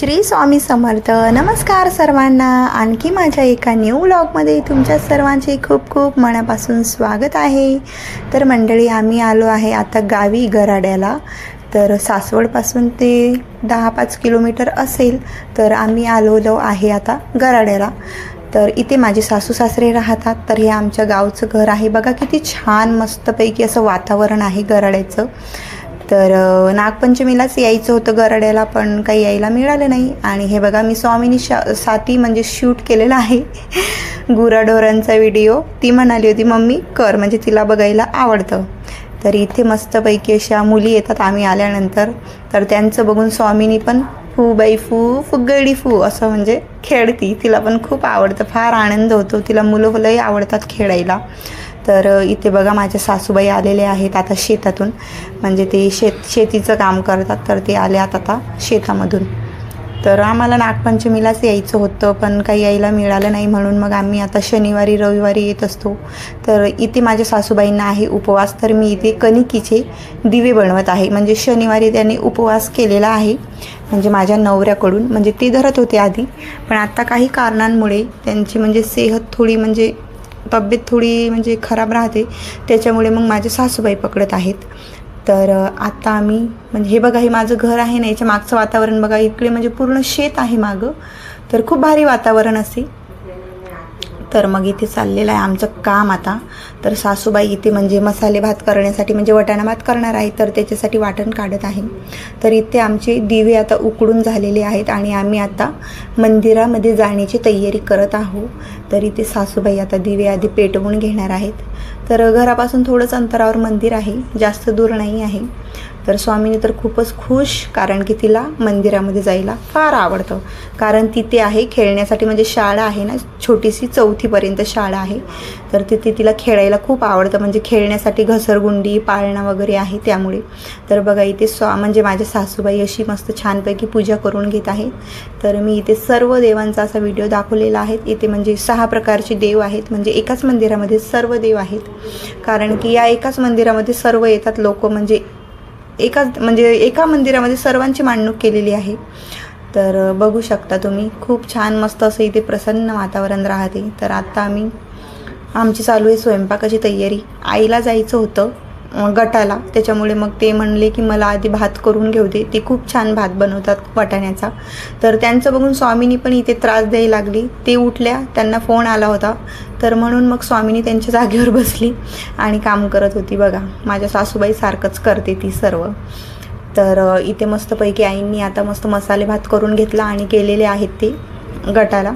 श्री स्वामी समर्थ. नमस्कार सर्वांना. आणखी माझ्या एका न्यू व्लॉगमध्ये तुमच्या सर्वांचे खूप खूप मनापासून स्वागत आहे. तर मंडळी आम्ही आलो आहे आता गावी गराड्याला. तर सासवडपासून ते दहा पाच किलोमीटर असेल तर आम्ही आलेलो आहे आता गराड्याला. तर इथे माझे सासू सासरे राहतात तर हे आमच्या गावचं घर आहे. बघा किती छान मस्तपैकी असं वातावरण आहे गराड्याचं. तर नागपंचमीलाच यायचं होतं गराड्याला पण काही यायला मिळालं नाही. आणि हे बघा मी स्वामिनी शा साथी म्हणजे शूट केलेला आहे. गुराढोरांचा व्हिडिओ. ती म्हणाली होती मम्मी कर म्हणजे तिला बघायला आवडतं. तर इथे मस्तपैकी अशा मुली येतात आम्ही आल्यानंतर. तर त्यांचं बघून स्वामिनी पण फू बाई फू फुगडी फू असं म्हणजे खेळती. तिला पण खूप आवडतं फार आनंद होतो. तिला मुलं लई आवडतात खेळायला. तर इथे बघा माझ्या सासूबाई आलेले आहेत आता शेतातून. म्हणजे ते शेत शेतीचं काम करतात तर ते आले आता शेतामधून. तर आम्हाला नागपंचमीलाच यायचं होतं पण काही यायला मिळालं नाही म्हणून मग आम्ही आता शनिवारी रविवारी येत असतो. तर इथे माझ्या सासूबाईंना आहे उपवास तर मी इथे कणिकीचे दिवे बनवत आहे. म्हणजे शनिवारी त्यांनी उपवास केलेला आहे म्हणजे माझ्या नवऱ्याकडून. म्हणजे ते धरत होते आधी पण आता काही कारणांमुळे त्यांची म्हणजे सेहत थोडी म्हणजे तब्येत थोडी म्हणजे खराब राहते त्याच्यामुळे मग माझे सासूबाई पकडत आहेत. तर आता आम्ही म्हणजे हे बघा हे माझं घर आहे ना याच्या मागचं वातावरण बघा इकडे म्हणजे पूर्ण शेत आहे मागं. तर खूप भारी वातावरण असे. तर मग इथे चाललेलं आहे आमचं काम आता. तर सासूबाई इथे म्हणजे मसाले भात करण्यासाठी म्हणजे वटाणा भात करणार आहे तर त्याच्यासाठी वाटण काढत आहे. तर इथे आमचे दिवे आता उकडून झालेले आहेत आणि आम्ही आता मंदिरामध्ये जाण्याची तयारी करत आहोत. तर इथे सासूबाई आता दिवे आधी पेटवून घेणार आहेत. तर घरापासून थोडंच अंतरावर मंदिर आहे जास्त दूर नाही आहे. तर स्वामीनी तर खूपच खुश कारण की तिला मंदिरामध्ये जायला फार आवडतं. कारण तिथे आहे खेळण्यासाठी म्हणजे शाळा आहे ना छोटीशी चौथीपर्यंत शाळा आहे. तर तिथे तिला खेळायला खूप आवडतं म्हणजे खेळण्यासाठी घसरगुंडी पाळणा वगैरे आहे त्यामुळे. तर बघा इथे स्वा म्हणजे माझ्या सासूबाई अशी मस्त छानपैकी पूजा करून घेत आहे तर मी इथे सर्व देवांचा असा व्हिडिओ दाखवलेला आहे. इथे म्हणजे सहा प्रकारचे देव आहेत म्हणजे एकाच मंदिरामध्ये सर्व देव आहेत. कारण की या एकाच मंदिरामध्ये सर्व येतात लोक म्हणजे एकाच म्हणजे एका मंदिरामध्ये सर्वांची मांडणूक केलेली आहे. तर बघू शकता तुम्ही खूप छान मस्त असं इथे प्रसन्न वातावरण राहते. तर आत्ता आम्ही आमची चालू आहे स्वयंपाकाची तयारी. आईला जायचं होतं. गटाला. त्याच्यामुळे मग ते म्हणले की मला आधी भात करून घेऊ दे. ते खूप छान भात बनवतात वाटाण्याचा. तर त्यांचं बघून स्वामीनी पण इथे त्रास द्यायला लागली. ते उठल्या त्यांना फोन आला होता. तर म्हणून मग स्वामीनी त्यांच्या जागेवर बसली आणि काम करत होती. बघा माझ्या सासूबाई सारखंच करते ती सर्व. तर इथे मस्तपैकी आईंनी आता मस्त मसाले भात करून घेतला आणि केलेले आहेत ते. गटाला.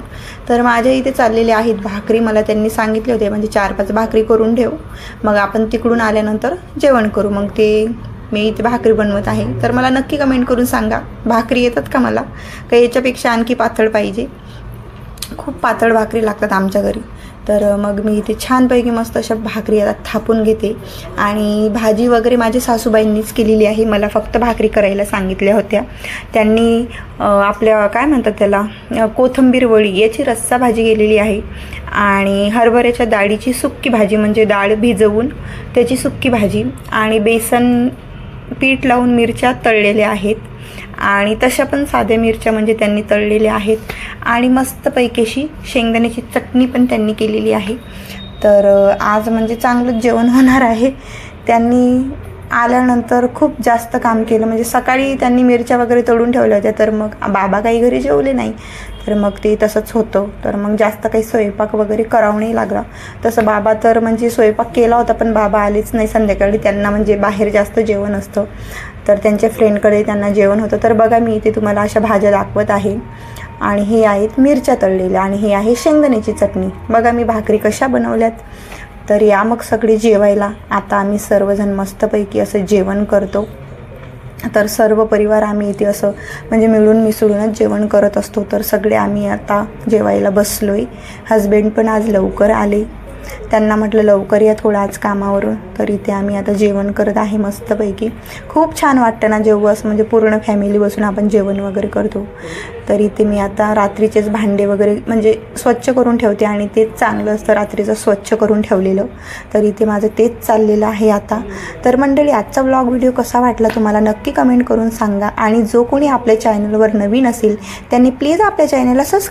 तर माझ्या इथे चाललेले आहेत भाकरी मला त्यांनी सांगितले होते म्हणजे चार पाच भाकरी करून ठेव. मग आपण तिकडून आल्यानंतर जेवण करू. मग ते मी इथे भाकरी बनवत आहे. तर मला नक्की कमेंट करून सांगा भाकरी येतात का मला? का याच्यापेक्षा आणखी पातळ पाहिजे? खूप पातळ भाकरी लागतात आमच्या घरी. तर मग मी इथे छानपैकी मस्त अशा भाकरी आता थापून घेते. आणि भाजी वगैरे माझ्या सासूबाईंनीच केलेली आहे. मला फक्त भाकरी करायला सांगितल्या होत्या. त्यांनी आपल्या काय म्हणतात त्याला कोथंबीर कोथिंबीर याची रस्सा भाजी केलेली आहे. आणि हरभऱ्याच्या डाळीची सुक्की भाजी म्हणजे डाळ भिजवून त्याची सुक्की भाजी आणि बेसन पीठ लावून मिरच्या तळलेल्या आहेत. आणि तशा पण साध्या मिरच्या म्हणजे त्यांनी तळलेल्या आहेत. आणि मस्तपैकी अशी शेंगदाण्याची चटणी पण त्यांनी केलेली आहे. तर आज म्हणजे चांगलंच जेवण होणार आहे. त्यांनी आल्यानंतर खूप जास्त काम केलं. म्हणजे सकाळी त्यांनी मिरच्या वगैरे तळून ठेवल्या होत्या. तर मग बाबा काही घरी जेवले नाही. तर मग ते तसंच होतं. तर मग जास्त काही स्वयंपाक वगैरे करावं नाही लागला. तसं बाबा तर म्हणजे स्वयंपाक केला होता पण बाबा आलेच नाही संध्याकाळी. त्यांना म्हणजे बाहेर जास्त जेवण असतं. तर त्यांच्या फ्रेंडकडे त्यांना जेवण होतं. तर बघा मी इथे तुम्हाला अशा भाज्या दाखवत आहे. आणि हे आहेत मिरच्या तळलेल्या. आणि हे आहे शेंगदाण्याची चटणी. बघा मी भाकरी कशा बनवल्यात. तर या मग सगळे जेवायला. आता आम्ही सर्वजण मस्तपैकी असं जेवण करतो. तर सर्व परिवार आम्ही इथे असं म्हणजे मिळून मिसळूनच जेवण करत असतो. तर सगळे आम्ही आता जेवायला बसलो आहे हजबंड पण आज लवकर आले. त्यांना म्हटलं लवकर या थोडं आज कामावरून. तर इथे आम्ही आता जेवण करत आहे मस्तपैकी. खूप छान वाटतं ना जेव्हा असं म्हणजे पूर्ण फॅमिली बसून आपण जेवण वगैरे करतो. तर इथे मी आता रात्रीचेच भांडे वगैरे म्हणजे स्वच्छ करून ठेवते आणि तेच चांगलं असतं रात्रीचं स्वच्छ करून ठेवलेलं. तर इथे माझं तेच चाललेलं आहे आता. तर मंडळी आजचा ब्लॉग व्हिडिओ कसा वाटला तुम्हाला नक्की कमेंट करून सांगा. आणि जो कोणी आपल्या चॅनलवर नवीन असेल त्यांनी प्लीज आपल्या चॅनलला सबस्क्राईब